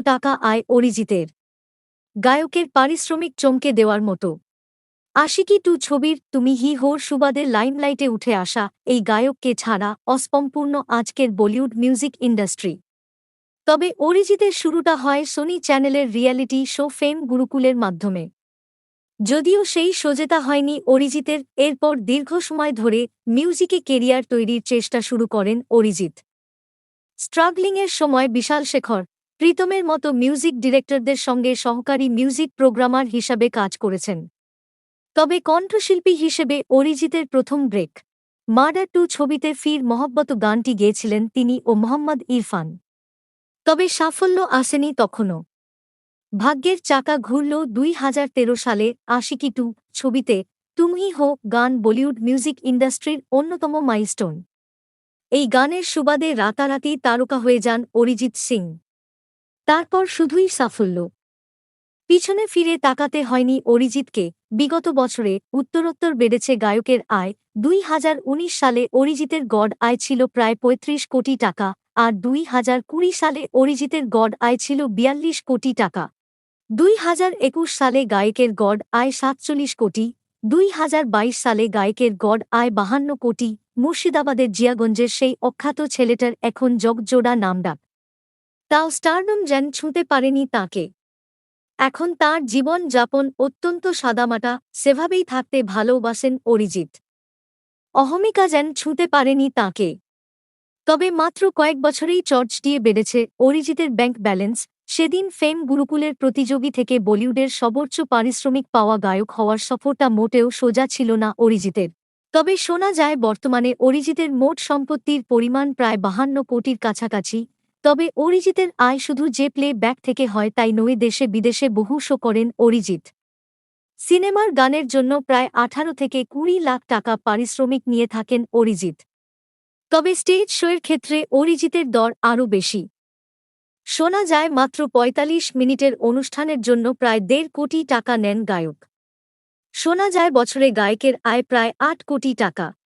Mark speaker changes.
Speaker 1: টাকা আয় অরিজিতের। গায়কের পারিশ্রমিক চমকে দেওয়ার মতো। আশিকি টু ছবির তুমি হি হোর সুবাদের লাইমলাইটে উঠে আসা এই গায়ককে ছাড়া অস্পম্পূর্ণ আজকের বলিউড মিউজিক ইন্ডাস্ট্রি। তবে অরিজিতের শুরুটা হয় সোনি চ্যানেলের রিয়ালিটি শো ফেম গুরুকুলের মাধ্যমে। যদিও সেই সোজেতা হয়নি অরিজিতের, এরপর দীর্ঘ সময় ধরে মিউজিকে কেরিয়ার তৈরির চেষ্টা শুরু করেন অরিজিৎ। স্ট্রাগলিংয়ের সময় বিশাল শেখর প্রীতমের মতো মিউজিক ডিরেক্টরদের সঙ্গে সহকারী মিউজিক প্রোগ্রামার হিসাবে কাজ করেছেন। তবে কণ্ঠশিল্পী হিসেবে অরিজিতের প্রথম ব্রেক, মার্ডার টু ছবিতে ফির মহব্বত গানটি গেয়েছিলেন তিনি ও মোহাম্মদ ইরফান। তবে সাফল্য আসেনি তখনও। ভাগ্যের চাকা ঘুরল দুই হাজার তেরো সালে আশিকি টু ছবিতে তুমহি হো গান বলিউড মিউজিক ইন্ডাস্ট্রির অন্যতম মাইলস্টোন। এই গানের সুবাদে রাতারাতি তারকা হয়ে যান অরিজিৎ সিং। তারপর শুধুই সাফল্য। পিছনে ফিরে তাকাতে হয়নি অরিজিৎকে। বিগত বছরে উত্তরোত্তর বেড়েছে গায়কের আয়। দুই হাজার উনিশ সালে অরিজিতের গড় আয় ছিল প্রায় ৩৫ কোটি টাকা, আর দুই কুড়ি সালে অরিজিতের গড় আয় ছিল বিয়াল্লিশ কোটি টাকা। দুই হাজার একুশ সালে গায়কের গড় আয় সাতচল্লিশ কোটি, দুই হাজার বাইশ সালে গায়কের গড় আয় বাহান্ন কোটি। মুর্শিদাবাদের জিয়াগঞ্জের সেই অখ্যাত ছেলেটার এখন জগজোড়া নামডাক তাও স্টারডম যেন ছুঁতে পারেনি তাকে। এখন তার জীবন যাপন অত্যন্ত সাদামাটা, সেভাবেই থাকতে ভালোবাসেন অরিজিৎ। অহমিকা যেন ছুঁতে পারেনি তাকে। তবে মাত্র কয়েক বছরেই চর্চ দিয়ে বেড়েছে অরিজিতের ব্যাংক ব্যালেন্স। সেদিন ফেম গুরুকুলের প্রতিযোগী থেকে বলিউডের সর্বোচ্চ পারিশ্রমিক পাওয়া গায়ক হওয়ার সফরটা মোটেও সোজা ছিল না অরিজিতের। তবে শোনা যায় বর্তমানে অরিজিতের মোট সম্পত্তির পরিমাণ প্রায় বাহান্ন কোটির কাছাকাছি। তবে অরিজিতের আয় শুধু যে প্লে ব্যাক থেকে হয় তাই নয়, দেশে বিদেশে বহু শো করেন অরিজিৎ। সিনেমার গানের জন্য প্রায় আঠারো থেকে কুড়ি লাখ টাকা পারিশ্রমিক নিয়ে থাকেন অরিজিৎ। তবে স্টেজ শোয়ের ক্ষেত্রে অরিজিতের দর আরও বেশি। শোনা যায় মাত্র ৪৫ মিনিটের অনুষ্ঠানের জন্য প্রায় দেড় কোটি টাকা নেন গায়ক। শোনা যায় বছরে গায়কের আয় প্রায় আট কোটি টাকা।